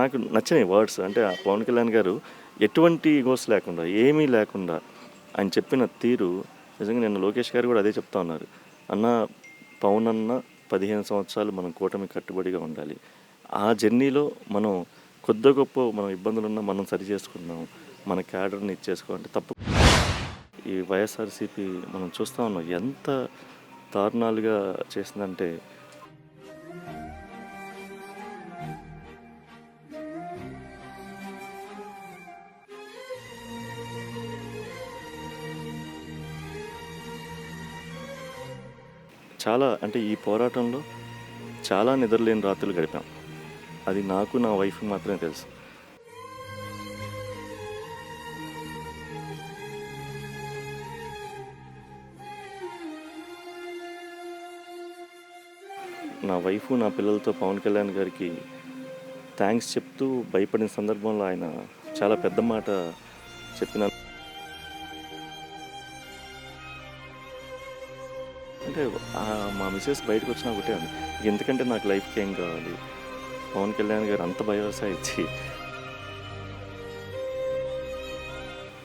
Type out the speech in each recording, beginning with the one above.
నాకు నచ్చినాయి వర్డ్స్ అంటే ఆ పవన్ కళ్యాణ్ గారు ఎటువంటి ఈగోస్ లేకుండా ఏమీ లేకుండా ఆయన చెప్పిన తీరు నిజంగా నిన్న లోకేష్ గారు కూడా అదే చెప్తా ఉన్నారు. అన్న పవన్ అన్న పదిహేను సంవత్సరాలు మనం కూటమి కట్టుబడిగా ఉండాలి. ఆ జర్నీలో మనం కొద్ది గొప్ప మనం ఇబ్బందులు ఉన్నా మనం సరి చేసుకుందాం. మన క్యాడర్ని ఇచ్చేసుకోవాలంటే తప్పు. ఈ వైఎస్ఆర్సీపీ మనం చూస్తూ ఉన్నాం. ఎంత దారుణాలుగా చేసిందంటే చాలా అంటే ఈ పోరాటంలో చాలా నిద్రలేని రాత్రులు గడిపాం. అది నాకు నా వైఫ్ మాత్రమే తెలుసు. నా వైఫ్ నా పిల్లలతో పవన్ కళ్యాణ్ గారికి థ్యాంక్స్ చెప్తూ భయపడిన సందర్భంలో ఆయన చాలా పెద్ద మాట చెప్పిన అంటే మా మిసెస్ బయటకు వచ్చినా ఒకటే ఉంది. ఎందుకంటే నాకు లైఫ్కి ఏం కావాలి? పవన్ కళ్యాణ్ గారు అంత భయోసా ఇచ్చి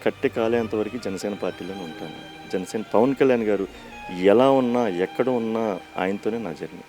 కట్టె కాలేంత వరకు జనసేన పార్టీలోనే ఉంటాను. జనసేన పవన్ కళ్యాణ్ గారు ఎలా ఉన్నా ఎక్కడ ఉన్నా ఆయనతోనే నా జర్నీ.